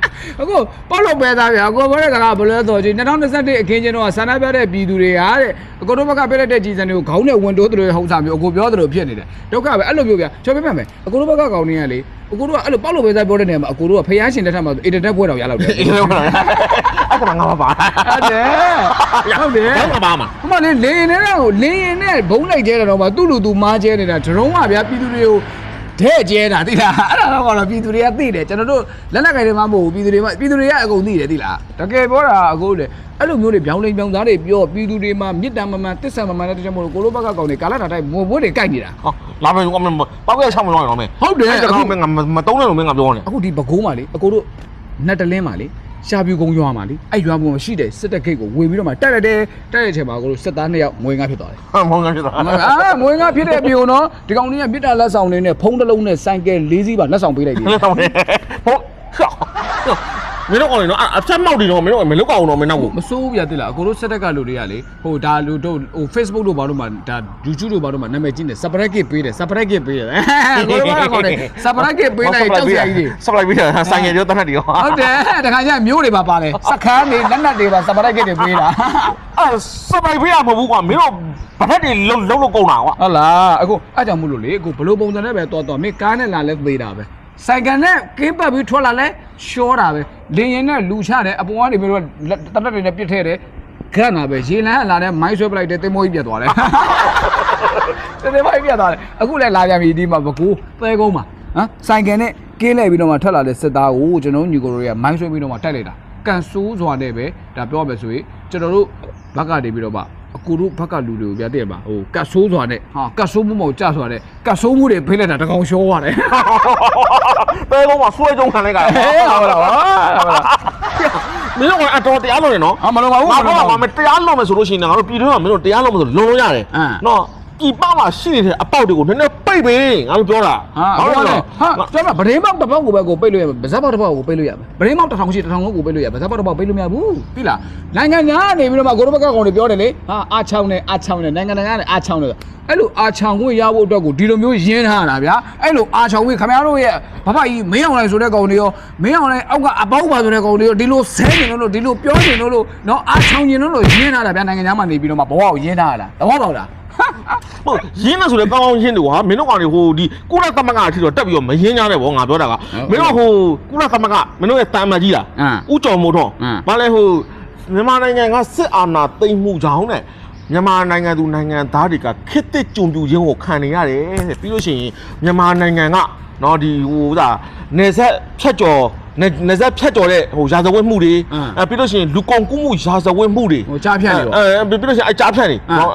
အခုပေါ့လို့ပဲသားဗျာကိုဘောတဲ့ကကဘယ်လိုလဲဆိုချင်း2021အခင်းချင်းတော့ဆန္ဒပြတဲ့ပြည်သူတွေကတဲ့အကိုတို့ဘက်ကပြလိုက်တဲ့ကြီးစံတွေကိုခေါင်းနဲ့ဝင်တိုးသူတွေဟုတ်စားမျိုးအကိုပြောသလိုဖြစ်နေတယ်ဒုက္ခပဲအဲ့လိုမျိုးဗျာချောပြပြမယ်အကိုတို့ဘက်ကကောင်နေရလေအကိုတို့ကအဲ့လိုပေါ့လို့ပဲသားပြောတဲ့နေရာမှာအကိုတို့ကဖျားရှင်လက်ထက်မှာအင်တာနက်ပွဲတော်ရလောက်တယ်အေးဟုတ်လားအဲ့ဒါငါမပါဟုတ်တယ်ဟုတ်တယ်ဘာမှပါမှာဟိုမှာလေလင်းရင်နဲ့ကိုလင်းရင်နဲ့ဘုံလိုက်ကျဲတယ်တော့မှသူ့လူသူမားကျဲနေတာဒရုံးကဗျာပြည်သူတွေကို တဲ့ကျဲတာသိလားအဲ့ဒါတော့ကတော့ပြည်သူတွေကသိတယ်ကျွန်တော်တို့လက်လက်ကိုင်တွေမှမဟုတ်ဘူးပြည်သူတွေမှပြည်သူတွေကအကုန်သိတယ်သိလားတကယ်ပြောတာအခုလေအဲ့လိုမျိုးတွေပြောင်းလဲပြောင်းသားတွေပြောပြည်သူတွေမှာမြစ်တံမမှန်တစ္ဆာမမှန်တဲ့တည်းမို့လို့ကိုလိုဘက်ကကောင်တွေကာလာတာတိုင်းမိုးဘိုးတွေကြိုက်နေတာဟောလာမယ်ကွာမင်းပေါက်ကချောင်းမလို့ရတော့မယ်ဟုတ်တယ်အဲ့ဒါကမင်းငါမတုံးနဲ့လို့မင်းငါပြောနေအခုဒီဘကုံးမှာလေအကိုတို့နတ်တလင်းမှာလေ ရှာပြူကုန်းရွာမှာလေအဲ့ရွာပေါ်မှာရှိတဲ့စစ်တပ်ဂိတ်ကိုဝင်ပြီးတော့မှတက်ရတယ်တက်တဲ့အချိန်မှာအကိုတို့စစ်သားနှစ်ယောက်ငွေငါဖြစ်သွားတယ်ဟာမောင်းငါဖြစ်တာအာမွေးငါဖြစ်တဲ့ပြေုံနော်ဒီကောင်လေးကမြစ်တာလက်ဆောင်လေးနဲ့ဖုံးတစ်လုံးနဲ့ဆိုင်ကယ်၄စီးပါလက်ဆောင်ပေးလိုက်ပြီလက်ဆောင်နေဟုတ်ရှောက် မင်းတို့ကောင်နေတော့အချက်မောက်တွေတော့မင်းတို့မလုတ်ကောင်တော့မင်းနောက်ကိုမစိုးဘူးပြတိလားအကိုတို့စက်တက်ကလူတွေကလေဟိုဒါလူတို့ဟို Facebook တို့ဘာလို့မှဒါ YouTube တို့ဘာလို့မှနာမည်ကြီးနေ Subscribe ကပေးတယ် Subscribe ကပေးတယ်အကိုတို့ကခေါ်တယ် Subscribe ကပေးလိုက်တောက်စရာကြီးတွေစပလိုက်ပြီးတာဆိုင်ရရောတတ်တယ်ရောဟုတ်တယ်တခါကျမျိုးတွေပါပါတယ်စခန်းတွေလက်နက်တွေပါ Subscribe ကတွေပေးတာအဲ့စပလိုက်ပြီးတာမဟုတ်ဘူးကွာမင်းတို့ဘာနဲ့တွေလုံးလုံးလို့ကုန်တာကွာဟုတ်လားအခုအဲ့ကြောင့်မို့လို့လေအခုဘလို့ပုံစံနဲ့ပဲတော်တော်မင်းကားနဲ့လာလဲသေးတာပဲ ဆိုင်ကယ်နဲ့ကင်းပတ်ပြီးထွက်လာလဲရှောတာပဲလင်းရင်နဲ့လူချတယ်အပေါ်ကနေပြီးတော့တနက်တွေနဲ့ပြစ်ထဲတယ်ခန့်တာပဲရေလန်းကလာတဲ့မိုင်းဆွဲပလိုက်တဲ့တင်မိုးကြီးပြတ်သွားတယ်တင်မိုးကြီးပြတ်သွားတယ်အခုလည်းလာပြန်ပြီဒီမှာဘကူသဲကုန်းမှာဟမ်ဆိုင်ကယ်နဲ့ကင်းလဲပြီးတော့မှထွက်လာတဲ့စစ်သားကိုကျွန်တော်ညီကိုတို့ကမိုင်းဆွဲပြီးတော့မှတိုက်လိုက်တာကန်ဆိုးစွာနဲ့ပဲဒါပြောရမယ်ဆိုရင်ကျွန်တော်တို့ဘက်ကနေပြီးတော့မှ အကူတို့ဘက်ကလူတွေကိုပြတဲ့ပါဟိုကတ်ဆိုးစွာနဲ့ဟာကတ်ဆိုးမှုမဟုတ်ကြစွာနဲ့ကတ်ဆိုးမှုတွေဖိလိုက်တာတကောင်ရှောသွားတယ်ပဲလုံးမှာဆွဲကြုံခံလိုက်ကြဟဲ့ဟုတ်လားဟုတ်လားမင်းတို့ကအတော်တရားလုံးနေနော်အမလုံးပါဘူးငါတော့မတရားလုံးမယ်ဆိုလို့ရှိရင်ငါတို့ပြည်တွင်းကမင်းတို့တရားလုံးမယ်ဆိုလုံးလုံးရတယ်အင်းနော် ဒီပမှာရှိနေတဲ့အပေါက်တွေကိုနည်းနည်းပိတ်ပေးငါတို့ပြောတာဟာဟုတ်တယ်ဟာကျွန်တော်ဗရေမောက်တစ်ပေါက်ကိုပဲကိုပိတ်လို့ရမယ်ဗဇက်ပေါက်တစ်ပေါက်ကိုပိတ်လို့ရမယ်ဗရေမောက်တစ်ထောင်ရှိတစ်ထောင်ကိုပိတ်လို့ရဗဇက်ပေါက်တစ်ပေါက်ပိတ်လို့မရဘူးသိလားနိုင်ငံညာကနေပြီးတော့မှကိုတို့ဘက်ကကောင်တွေပြောတယ်လေဟာအာချောင်းနဲ့အာချောင်းနဲ့နိုင်ငံနိုင်ငံနဲ့အာချောင်းနဲ့အဲ့လိုအာချောင်းကိုရဖို့အတွက်ကိုဒီလိုမျိုးရင်းထားတာဗျာအဲ့လိုအာချောင်းကိုခင်ဗျားတို့ရဲ့ဘဘကြီးမင်းအောင်လိုက်ဆိုတဲ့ကောင်တွေရောမင်းအောင်လိုက်အောက်ကအပေါက်ပါဆိုတဲ့ကောင်တွေရောဒီလိုဆဲနေလို့ဒီလိုပြောနေလို့နော်အာချောင်းနေလို့ရင်းထားတာဗျာနိုင်ငံညာမှာနေပြီးတော့မှဘဝကိုရင်းထားတာသဘောပေါက်လား ဟုတ်ရင်းနေဆိုလဲကောင်းကောင်းရင်းတယ်ကွာမင်းတို့ကောင်တွေဟိုဒီကုလသမဂ္ဂအထိတော့တက်ပြီးတော့မရင်းကြတဲ့ဘောငါပြောတာကမင်းတို့ဟိုကုလသမဂ္ဂမင်းတို့ရဲ့တာမန်ကြီးလားဥကြော်မို့တော့မလဲဟိုမြန်မာနိုင်ငံကစစ်အာဏာသိမ်းမှုကြောင့်နဲ့မြန်မာနိုင်ငံသူနိုင်ငံသားတွေကခစ်တစ်ကြုံပြူခြင်းကိုခံနေရတယ်တဲ့ပြီးလို့ရှိရင်မြန်မာနိုင်ငံကနော်ဒီဟိုဒါနေဆက်ဖြတ်ကျော်နေနေဆက်ဖြတ်ကျော်တဲ့ဟိုရာဇဝတ်မှုတွေအဲပြီးလို့ရှိရင်လူကုန်ကူးမှုရာဇဝတ်မှုတွေဟိုကြားဖြတ်နေရောအဲပြီးလို့ရှိရင်အကြားဖြတ်နေအာနော်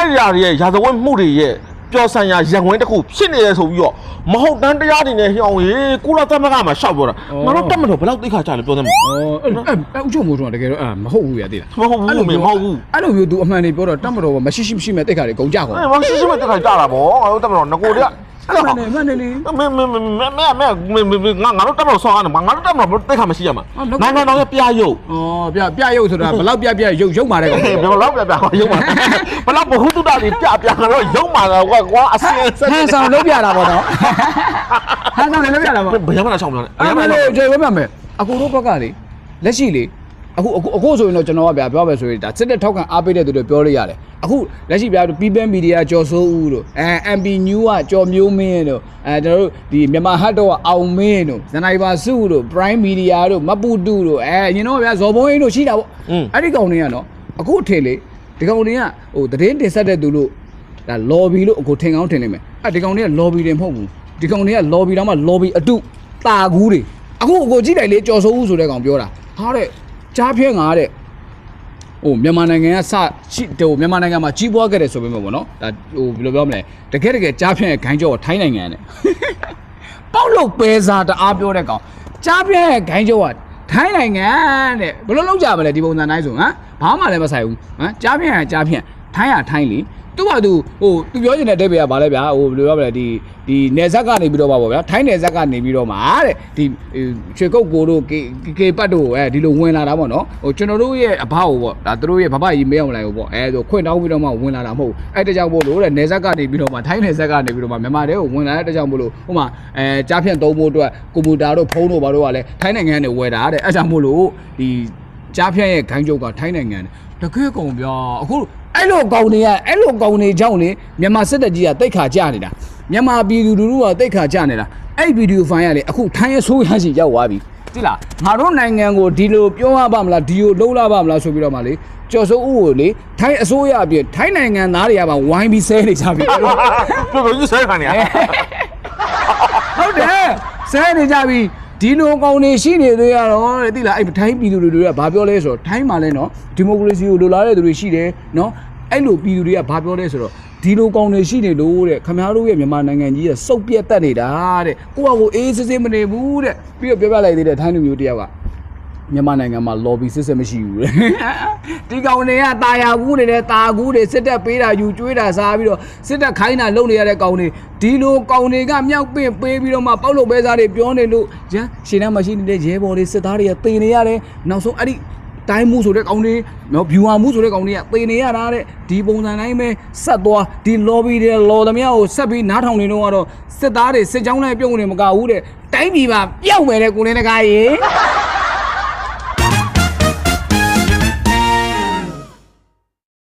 အဲ့ဒီအရာတွေရဲ့ရာဇဝတ်မှုတွေရဲ့ပျော်ဆန်ရာရန်ဝင်တစ်ခုဖြစ်နေရဆိုပြီးတော့မဟုတ်တမ်းတရားတွေနဲ့ဟျောင်းရေကုလသမဂ္ဂမှာရှောက်ပြောတာငါတို့တက်မလို့ဘယ်လောက်သိခါကြလဲပြောသမှာဩအဲ့အဲ့အဲ့ဥချုံမိုးတော့တကယ်တော့အာမဟုတ်ဘူးရသေးလားမဟုတ်ဘူးမဟုတ်ဘူးအဲ့လိုမျိုး तू အမှန်နေပြောတော့တတ်မတော်မရှိရှိမရှိမဲ့တိတ်ခါတွေကုန်ကြကုန်အဲမရှိရှိမတက်ခါကြတာဗောငါတို့တက်မလို့ငကိုတွေက အမှန်နေအမှန်နေလေမင်းမင်းမင်းမင်းမင်းငါငါတို့တက်မလို့ဆောင်းရတယ်ငါတို့တက်မလို့တိခါမရှိရမှာနိုင်ငံတော်ရဲ့ပြရုပ်ဩပြပြရုပ်ဆိုတာဘလောက်ပြပြရုပ်ရုပ်မာတဲ့ကောင်ဘယ်လောက်ပြပြရုပ်မှာဘယ်လောက်ဘဟုတုတ္တတွေပြပြငါတို့ရုပ်မှာကွာကွာအစင်ဆက်ဟန်ဆောင်လုပ်ပြတာပေါ့နော်ဟန်ဆောင်လည်းလုပ်ပြတာပေါ့ဘယ်ရောက်မှလာချောင်းပြောလဲအဲ့မလို့ကျေဝဲပါမယ်အကူတို့ဘက်ကလေလက်ရှိလေ အအခုအခုအခုဆိုရင်တော့ကျွန်တော်ကဗျာပြောမယ်ဆိုရင်ဒါစစ်တပ်ထောက်ခံအားပေးတဲ့သူတွေပြောလို့ရတယ်အခုလက်ရှိဗျာ People Media ကျော်စိုးဦးတို့အဲ MP New ကကျော်မျိုးမင်းတို့အဲကျွန်တော်တို့ဒီမြန်မာဟတ်တော့ကအောင်မင်းတို့ဇနိုင်ပါစုတို့ Prime Media တို့မပူတူတို့အဲညီတော်ဗျာဇော်ဘုံအင်းတို့ရှိတာပေါ့อืมအဲ့ဒီကောင်တွေကနော်အခုအထင်လေဒီကောင်တွေကဟိုသတင်းတင်ဆက်တဲ့သူလို့ဒါ lobby လို့အခုထင်ကောင်းထင်နေမယ်အဲ့ဒီကောင်တွေက lobby တွေမဟုတ်ဘူးဒီကောင်တွေက lobby တော့မှ lobby အတုတာကူးတွေအခုအခုကြည့်လိုက်လေကြော်စိုးဦးဆိုတဲ့ကောင်ပြောတာဟာတဲ့ ကြားဖြဲငါတဲ့ဟိုမြန်မာနိုင်ငံကစရှိဟိုမြန်မာနိုင်ငံမှာကြီးပွားခဲ့တယ်ဆိုပေမဲ့ပေါ့နော်ဒါဟိုဘယ်လိုပြောမလဲတကယ်တကယ်ကြားဖြဲခိုင်းကြောထိုင်းနိုင်ငံနဲ့ပေါက်လို့ပဲစားတအားပြောတဲ့ကောင်ကြားပြဲခိုင်းကျော်ကထိုင်းနိုင်ငံတဲ့ဘယ်လိုလုပ်ကြမလဲဒီပုံစံတိုင်းဆိုဟမ်ဘာမှလည်းမဆိုင်ဘူးဟမ်ကြားပြဲကကြားပြဲထိုင်းကထိုင်းလी သူ့ဘာသူဟိုသူပြောချင်တဲ့ဒိတ်ပဲကဘာလဲဗျာဟိုဘယ်လိုပြောမလဲဒီဒီနယ်ဇက်ကနေပြီးတော့ပါပေါ့ဗျာထိုင်းနယ်ဇက်ကနေပြီးတော့မှာတဲ့ဒီရွှေကုတ်ကိုတို့ကေကေပတ်တို့အဲဒီလိုဝင်လာတာပေါ့နော်ဟိုကျွန်တော်တို့ရဲ့အဘကိုပေါ့ဒါသူတို့ရဲ့ဘဘကြီးမေးအောင်လိုက်ပေါ့အဲဆိုခွင့်တောင်းပြီးတော့မှဝင်လာတာမဟုတ်ဘူးအဲ့တကြောင့်မို့လို့တဲ့နယ်ဇက်ကနေပြီးတော့မှထိုင်းနယ်ဇက်ကနေပြီးတော့မှမြန်မာတဲကိုဝင်လာတဲ့တကြောင့်မို့လို့ဟိုမှာအဲကြားဖြန့်သုံးဖို့အတွက်ကွန်ပျူတာတို့ဖုန်းတို့ဘာတို့ကလည်းထိုင်းနိုင်ငံကနေဝယ်တာတဲ့အဲ့ကြောင့်မို့လို့ဒီကြားဖြန့်ရဲ့ခိုင်းချုပ်ကထိုင်းနိုင်ငံတကယ်ကုန်ဗျာအခု အဲ့လိုကောင်တွေကအဲ့လိုကောင်တွေကြောင့်လေမြန်မာစစ်တပ်ကြီးကတိတ်ခါကြနေတာမြန်မာပြည်သူလူထုကတိတ်ခါကြနေတာအဲ့ဗီဒီယိုဖိုင်ကလေအခုထိုင်းရဲ့ဆိုးရရှိရောက်သွားပြီတိလားငါတို့နိုင်ငံကိုဒီလိုပြောရပါမလားဒီလိုလုံးလာပါမလားဆိုပြီးတော့မှလေကျော်စိုးဦးကိုလေထိုင်းအစိုးရအပြင်ထိုင်းနိုင်ငံသားတွေကပါဝိုင်းပြီးဆဲနေကြပြီပြောပြောကြီးဆဲခံနေရဟုတ်တယ်ဆဲနေကြပြီ ဒီလိုကောင်နေရှိနေသေးရတော့တဲ့သိလားအဲ့ထိုင်းပြည်သူတွေကဘာပြောလဲဆိုတော့ထိုင်းမှာလဲနော်ဒီမိုကရေစီကိုလိုလားတဲ့သူတွေရှိတယ်နော်အဲ့လိုပြည်သူတွေကဘာပြောလဲဆိုတော့ဒီလိုကောင်နေရှိနေလို့တဲ့ခမားတို့ရဲ့မြန်မာနိုင်ငံကြီးကစုပ်ပြက်တက်နေတာတဲ့ကိုကကိုအေးစစ်စစ်မနေဘူးတဲ့ပြီးတော့ပြောပြလိုက်သေးတယ်ထိုင်းလူမျိုးတယောက်က မြန်မာနိုင်ငံမှာ lobby စစ်စစ်မရှိဘူးလေဒီကောင်တွေကတာယာကူးနေတယ်တာကူးတွေစစ်တက်ပေးတာယူကျွေးတာစားပြီးတော့စစ်တက်ခိုင်းတာလုပ်နေရတဲ့ကောင်တွေဒီလိုကောင်တွေကမြောက်ပင့်ပေးပြီးတော့မှပေါက်လို့ပဲစားတွေပြောနေလို့ရန်ရှင်တန်းမရှိနေတဲ့ရဲဘော်တွေစစ်သားတွေကတင်နေရတယ်နောက်ဆုံးအဲ့ဒီတိုင်းမှုဆိုတဲ့ကောင်တွေနော် viewer မှုဆိုတဲ့ကောင်တွေကတင်နေရတာတဲ့ဒီပုံစံတိုင်းပဲဆက်သွားဒီ lobby တွေ law သမ ्या ကိုဆက်ပြီးနားထောင်နေတော့ကတော့စစ်သားတွေစစ်ကြောင်းလိုက်ပြုတ်နေမကဘူးတဲ့တိုင်းပြည်မှာပြောက်မယ်တဲ့ကိုလင်းတကားရေ